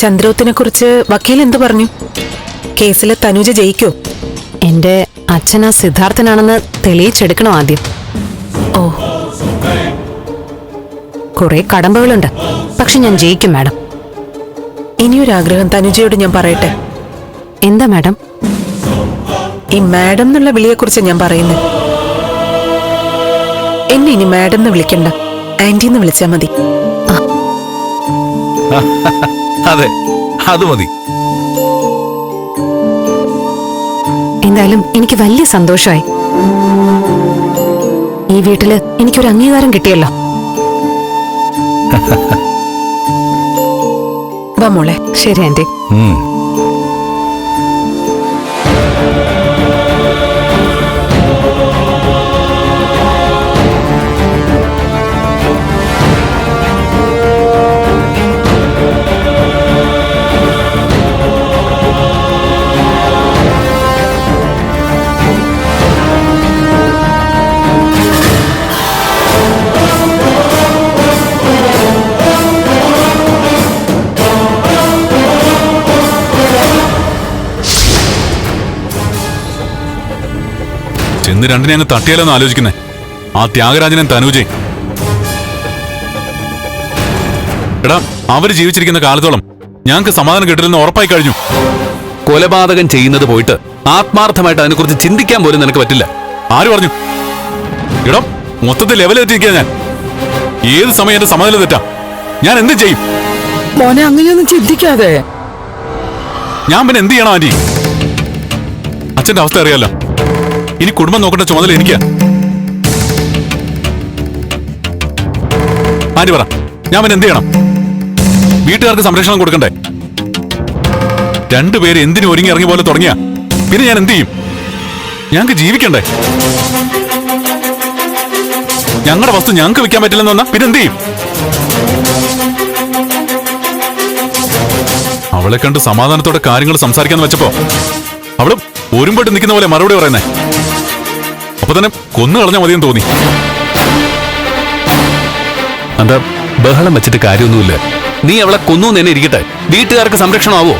ചന്ദ്രോത്തിനെ കുറിച്ച് വക്കീൽ എന്തു പറഞ്ഞു? കേസിൽ തനുജ ജയിക്കോ? എന്റെ അച്ഛൻ ആ സിദ്ധാർത്ഥനാണെന്ന് തെളിയിച്ചെടുക്കണം ആദ്യം? ഓ. കുറെ കടമ്പകളുണ്ട്. പക്ഷെ ഞാൻ ജയിക്കും മാഡം. ഇനിയൊരാഗ്രഹം തനുജയോട് ഞാൻ പറയട്ടെ? എന്താ മാഡം? ഈ മാഡം എന്നുള്ള വിളിയെക്കുറിച്ച് ഞാൻ പറയുന്നത് എന്നെ ഇനി മാഡം എന്ന് വിളിക്കണ്ട. ആന്റി എന്ന് വിളിച്ചാൽ മതി. അതെ അത് മതി. എന്തായാലും എനിക്ക് വലിയ സന്തോഷമായി ഈ വീട്ടിൽ എനിക്കൊരു അംഗീകാരം കിട്ടിയല്ലോ. വാ മോളെ ശരി ആന്റി. ഉം. ചെന്ന് രണ്ടിനെ അങ്ങ് തട്ടിയാലോന്ന് ആലോചിക്കുന്നേ. ആ ത്യാഗരാജനെ തനൂജയും എടാ അവർ ജീവിച്ചിരിക്കുന്ന കാലത്തോളം ഞങ്ങൾക്ക് സമാധാനം കിട്ടില്ലെന്ന് ഉറപ്പായി കഴിഞ്ഞു. കൊലപാതകം ചെയ്യുന്നത് പോയിട്ട് ആത്മാർത്ഥമായിട്ട് അതിനെക്കുറിച്ച് ചിന്തിക്കാൻ പോലും നിനക്ക് പറ്റില്ല. ആര് പറഞ്ഞു? എടാ മൊത്തത്തിൽ ലെവൽ തെറ്റിരിക്കുക ഞാൻ. ഏത് സമയം എന്റെ സമാധാനം തെറ്റാ? ഞാൻ എന്ത് ചെയ്യും? മോനെ അങ്ങനെയൊന്നും ചിന്തിക്കാതെ. ഞാൻ പിന്നെ എന്ത് ചെയ്യണം ആന്റി? അച്ഛന്റെ അവസ്ഥ അറിയാലോ. ഇനി കുടുംബം നോക്കേണ്ട ചുമതല എനിക്കാ. ആന്റി പറ ഞാൻ പിന്നെ എന്ത് ചെയ്യണം? വീട്ടുകാർക്ക് സംരക്ഷണം കൊടുക്കണ്ടേ? രണ്ടുപേര് എന്തിനു ഒരുങ്ങി ഇറങ്ങി പോലെ തുടങ്ങിയാ? പിന്നെ ഞാൻ എന്ത് ചെയ്യും? ഞങ്ങൾക്ക് ജീവിക്കണ്ടേ? ഞങ്ങളുടെ വസ്തു ഞങ്ങൾക്ക് വിൽക്കാൻ പറ്റില്ലെന്ന് വന്നാ പിന്നെ എന്ത് ചെയ്യും? അവളെ കണ്ട് സമാധാനത്തോടെ കാര്യങ്ങൾ സംസാരിക്കാന്ന് വെച്ചപ്പോ അവൾ ഒരുമ്പോട്ട് നിൽക്കുന്ന പോലെ മറുപടി പറയുന്നേ. അപ്പൊ തന്നെ കൊന്നു കളഞ്ഞാൽ മതിയെന്ന് തോന്നി. എന്താ ബഹളം വെച്ചിട്ട് കാര്യമൊന്നുമില്ല. നീ അവളെ കൊന്നു തന്നെ ഇരിക്കട്ടെ. വീട്ടുകാർക്ക് സംരക്ഷണമാവോ?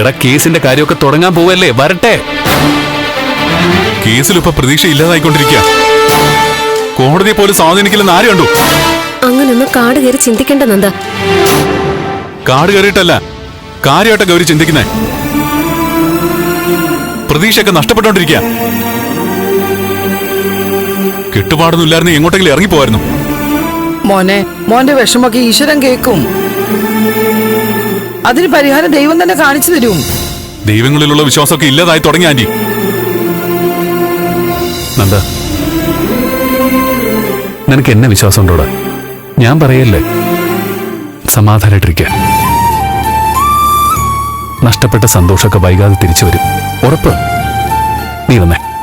എടാ കേസിന്റെ കാര്യമൊക്കെ തുടങ്ങാൻ പോവല്ലേ? വരട്ടെ. കേസിലിപ്പോ ഇപ്പൊ പ്രതീക്ഷ ഇല്ലാതായിക്കൊണ്ടിരിക്കുക കോടതിയെ പോലും സ്വാധീനിക്കില്ലെന്ന് ആര് കണ്ടു? അങ്ങനൊന്നും കാട് കയറി ചിന്തിക്കേണ്ട നന്ദ കാട് കയറിയിട്ടല്ല കാര്യമായിട്ട് ഗൗരി ചിന്തിക്കുന്നേ. പ്രതീക്ഷയൊക്കെ നഷ്ടപ്പെട്ടുകൊണ്ടിരിക്കുക കിട്ടുപാടൊന്നും ഇല്ലായിരുന്നു എങ്ങോട്ടെങ്കിലും ഇറങ്ങിപ്പോയിരുന്നു മോനെ മോന്റെ വിഷമൊക്കെ ഈശ്വരൻ കേൾക്കും. അതിന് പരിഹാരം ദൈവം തന്നെ കാണിച്ചു തരും. ദൈവങ്ങളിലുള്ള വിശ്വാസമൊക്കെ ഇല്ലാതായി തുടങ്ങി ആന്റി. നന്ദ. നിനക്ക് എന്നെ വിശ്വാസം ഉണ്ടോടാ ഞാൻ പറയല്ലേ? സമാധാനായിട്ടിരിക്കുക നഷ്ടപ്പെട്ട സന്തോഷമൊക്കെ വൈകാതെ തിരിച്ചു വരും. ഉറപ്പ്? നീ വന്നേ.